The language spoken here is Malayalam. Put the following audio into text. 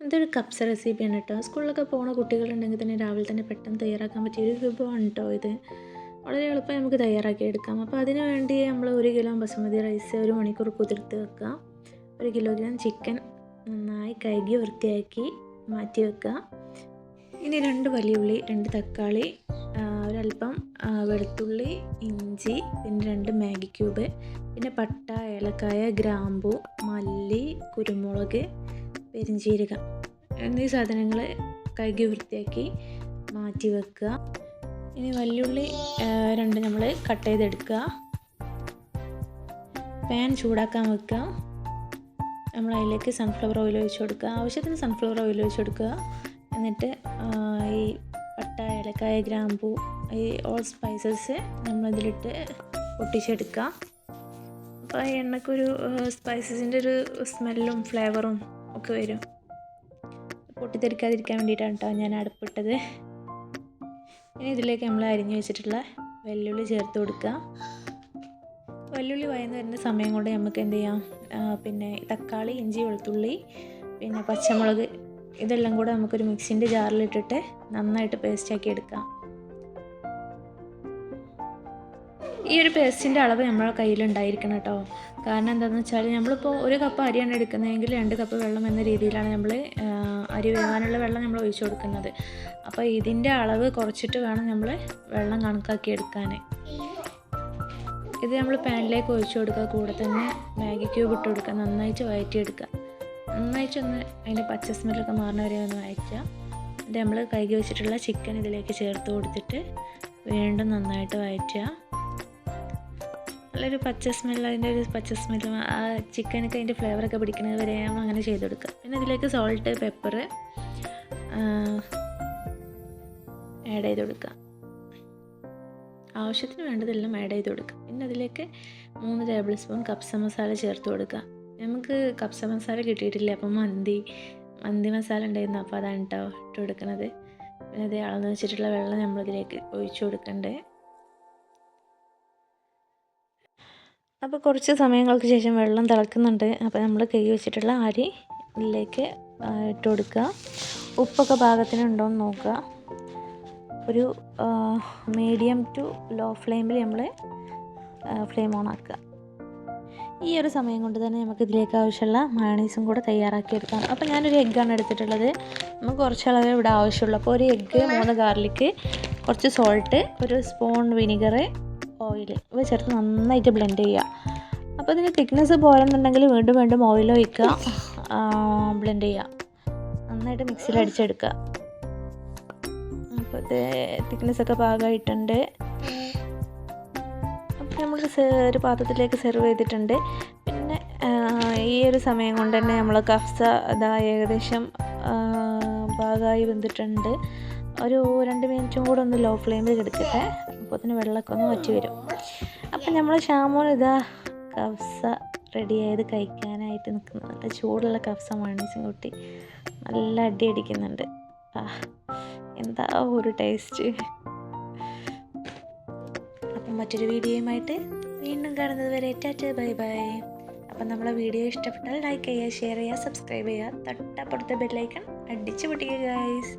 ഇതൊരു കപ്സ റെസിപ്പിയാണ് കേട്ടോ സ്കൂളിലൊക്കെ പോകുന്ന കുട്ടികളുണ്ടെങ്കിൽ തന്നെ രാവിലെ തന്നെ പെട്ടെന്ന് തയ്യാറാക്കാൻ പറ്റിയ ഒരു വിഭവമാണ് കേട്ടോ ഇത്. വളരെ എളുപ്പം നമുക്ക് തയ്യാറാക്കി എടുക്കാം അപ്പോൾ അതിന് വേണ്ടി നമ്മൾ ഒരു കിലോ ബസുമതി റൈസ് ഒരു മണിക്കൂർ കുതിർത്ത് വെക്കുക. ഒരു കിലോഗ്രാം ചിക്കൻ നന്നായി കഴുകി വൃത്തിയാക്കി മാറ്റി വെക്കുക. ഇനി രണ്ട് വലിയ ഉള്ളി രണ്ട് തക്കാളി ഒരല്പം വെളുത്തുള്ളി ഇഞ്ചി പിന്നെ രണ്ട് മാഗി ക്യൂബ് പിന്നെ പട്ട ഏലക്കായ ഗ്രാമ്പു മല്ലി കുരുമുളക് പെരിഞ്ചീരകം എന്നീ സാധനങ്ങൾ കഴുകി വൃത്തിയാക്കി മാറ്റി വെക്കുക. ഇനി വല്യുള്ളി രണ്ട് നമ്മൾ കട്ട് ചെയ്തെടുക്കുക. പാൻ ചൂടാക്കാൻ വെക്കുക. നമ്മൾ അതിലേക്ക് സൺഫ്ലവർ ഓയിൽ ഒഴിച്ച് കൊടുക്കുക. ആവശ്യത്തിന് സൺഫ്ലവർ ഓയിൽ ഒഴിച്ച് കൊടുക്കുക. എന്നിട്ട് ഈ പട്ട ഏലക്കായ ഗ്രാമ്പൂ ഈ ഓൾ സ്പൈസസ് നമ്മളിതിലിട്ട് പൊട്ടിച്ചെടുക്കുക. അപ്പോൾ ആ എണ്ണക്കൊരു സ്പൈസസിന്റെ ഒരു സ്മെല്ലും ഫ്ലേവറും ഒക്കെ വരും. പൊട്ടിത്തെറിക്കാതിരിക്കാൻ വേണ്ടിയിട്ടാണ് കേട്ടോ ഞാൻ അടുപ്പിട്ടത്. ഇനി ഇതിലേക്ക് നമ്മൾ അരിഞ്ഞു വെച്ചിട്ടുള്ള വെല്ലുള്ളി ചേർത്ത് കൊടുക്കുക. വെല്ലുള്ളി വയന്ന് വരുന്ന സമയം കൊണ്ട് നമുക്ക് എന്ത് ചെയ്യാം? പിന്നെ തക്കാളി ഇഞ്ചി വെളുത്തുള്ളി പിന്നെ പച്ചമുളക് ഇതെല്ലാം കൂടെ നമുക്കൊരു മിക്സിന്റെ ജാറിലിട്ടിട്ട് നന്നായിട്ട് പേസ്റ്റാക്കി എടുക്കാം. ഈ ഒരു പേസ്റ്റിന്റെ അളവ് നമ്മളെ കയ്യിലുണ്ടായിരിക്കണം കേട്ടോ. കാരണം എന്താണെന്ന് വെച്ചാൽ നമ്മളിപ്പോൾ ഒരു കപ്പ് അരിയാണ് എടുക്കുന്നതെങ്കിൽ രണ്ട് കപ്പ് വെള്ളം എന്ന രീതിയിലാണ് നമ്മൾ അരി വേവാനുള്ള വെള്ളം നമ്മൾ ഒഴിച്ചു കൊടുക്കുന്നത്. അപ്പോൾ ഇതിന്റെ അളവ് കുറച്ചിട്ട് വേണം നമ്മൾ വെള്ളം കണക്കാക്കി എടുക്കാൻ ഇത് നമ്മൾ പാനിലേക്ക് ഒഴിച്ചു കൊടുക്കുക. കൂടെ തന്നെ മാഗി ക്യൂബ് ഇട്ട് കൊടുക്കുക. നന്നായിട്ട് വഴറ്റിയെടുക്കുക. നന്നായിട്ട് ഒന്ന് അതിന്റെ പച്ച സ്മെല്ലൊക്കെ മാറുന്ന വരെ ഒന്ന് വഴറ്റുക. എന്നിട്ട് നമ്മൾ കഴുകി വെച്ചിട്ടുള്ള ചിക്കൻ ഇതിലേക്ക് ചേർത്ത് കൊടുത്തിട്ട് വീണ്ടും നന്നായിട്ട് വഴറ്റുക. നല്ലൊരു പച്ച സ്മെല്ല് അതിന്റെ ഒരു പച്ച സ്മെല്ല് ആ ചിക്കനൊക്കെ അതിന്റെ ഫ്ലേവറൊക്കെ പിടിക്കുന്നത് വരെ നമ്മൾ അങ്ങനെ ചെയ്ത് കൊടുക്കുക. പിന്നെ അതിലേക്ക് സോൾട്ട് പെപ്പർ ആഡ് ചെയ്ത് കൊടുക്കുക. ആവശ്യത്തിന് വേണ്ടതെല്ലാം ആഡ് ചെയ്ത് കൊടുക്കുക. പിന്നെ അതിലേക്ക് മൂന്ന് ടേബിൾ സ്പൂൺ കപ്സ മസാല ചേർത്ത് കൊടുക്കുക. നമുക്ക് കപ്സ മസാല കിട്ടിയിട്ടില്ല അപ്പം മന്തി മന്തി മസാല ഉണ്ടായിരുന്നു അപ്പോൾ അതാണ് കേട്ടോ ഇട്ട് കൊടുക്കുന്നത് പിന്നെ അത് അളന്ന് വെച്ചിട്ടുള്ള വെള്ളം നമ്മളിതിലേക്ക് ഒഴിച്ചു കൊടുക്കണ്ടേ? അപ്പോൾ കുറച്ച് സമയങ്ങൾക്ക് ശേഷം വെള്ളം തിളക്കുന്നുണ്ട്. അപ്പോൾ നമ്മൾ കൈ വെച്ചിട്ടുള്ള അരി ഇതിലേക്ക് ഇട്ട് കൊടുക്കുക. ഉപ്പൊക്കെ പാകത്തിനുണ്ടോ എന്ന് നോക്കുക. ഒരു മീഡിയം ടു ലോ ഫ്ലെയിമിൽ നമ്മൾ ഫ്ലെയിം ഓൺ ആക്കുക. ഈ ഒരു സമയം കൊണ്ട് തന്നെ നമുക്ക് ഇതിലേക്ക് ആവശ്യമുള്ള മയണീസും കൂടെ തയ്യാറാക്കിയെടുക്കാം. അപ്പോൾ ഞാനൊരു എഗ്ഗാണ് എടുത്തിട്ടുള്ളത്. നമുക്ക് കുറച്ച് അളവേ ഇവിടെ ആവശ്യമുള്ളൂ. അപ്പോൾ ഒരു എഗ്ഗ് മൂന്ന് ഗാർലിക്ക് കുറച്ച് സോൾട്ട് ഒരു സ്പൂൺ വിനിഗർ ഓയിൽ ഇവ ചേർത്ത് നന്നായിട്ട് ബ്ലെൻഡ് ചെയ്യുക. അപ്പോൾ ഇതിന്റെ തിക്നെസ് പോരെന്നുണ്ടെങ്കിൽ വീണ്ടും വീണ്ടും ഓയിൽ ഒഴിക്കുക. ബ്ലെൻഡ് ചെയ്യുക. നന്നായിട്ട് മിക്സിയിൽ അടിച്ചെടുക്കുക. അപ്പോൾ ഇത് തിക്നെസ് ഒക്കെ പാകമായിട്ടുണ്ട് അപ്പോൾ നമ്മൾ ഒരു പാത്രത്തിലേക്ക് സെർവ് ചെയ്തിട്ടുണ്ട്. പിന്നെ ഈ ഒരു സമയം കൊണ്ട് തന്നെ നമ്മൾ കഫ്സ അതാ ഏകദേശം പാകമായി വെന്തിട്ടുണ്ട്. ഒരു രണ്ട് മിനിറ്റും കൂടെ ഒന്ന് ലോ ഫ്ലെയിമിൽ കിടക്കട്ടെ. അപ്പോൾ അതിന് വെള്ളമൊക്കെ ഒന്ന് വറ്റി വരും. അപ്പം നമ്മൾ ഷാമോൻ ഇതാ കഫ്സ റെഡി ആയത് കഴിക്കാനായിട്ട് നിൽക്കുന്നു നല്ല ചൂടുള്ള കഫ്സ മണീസും കൂട്ടി നല്ല അടി അടിക്കുന്നുണ്ട്. എന്താ ഒരു ടേസ്റ്റ് അപ്പം മറ്റൊരു വീഡിയോയുമായിട്ട് വീണ്ടും കാണുന്നത് വരെ ടാറ്റ ബൈ ബൈ. അപ്പം നമ്മളെ വീഡിയോ ഇഷ്ടപ്പെട്ടാൽ ലൈക്ക് ചെയ്യുക ഷെയർ ചെയ്യുക സബ്സ്ക്രൈബ് ചെയ്യുക. തൊട്ടപ്പുറത്തെ ബെല്ലൈക്കൺ അടിച്ചു പൊട്ടിക്കുക ഗൈസ്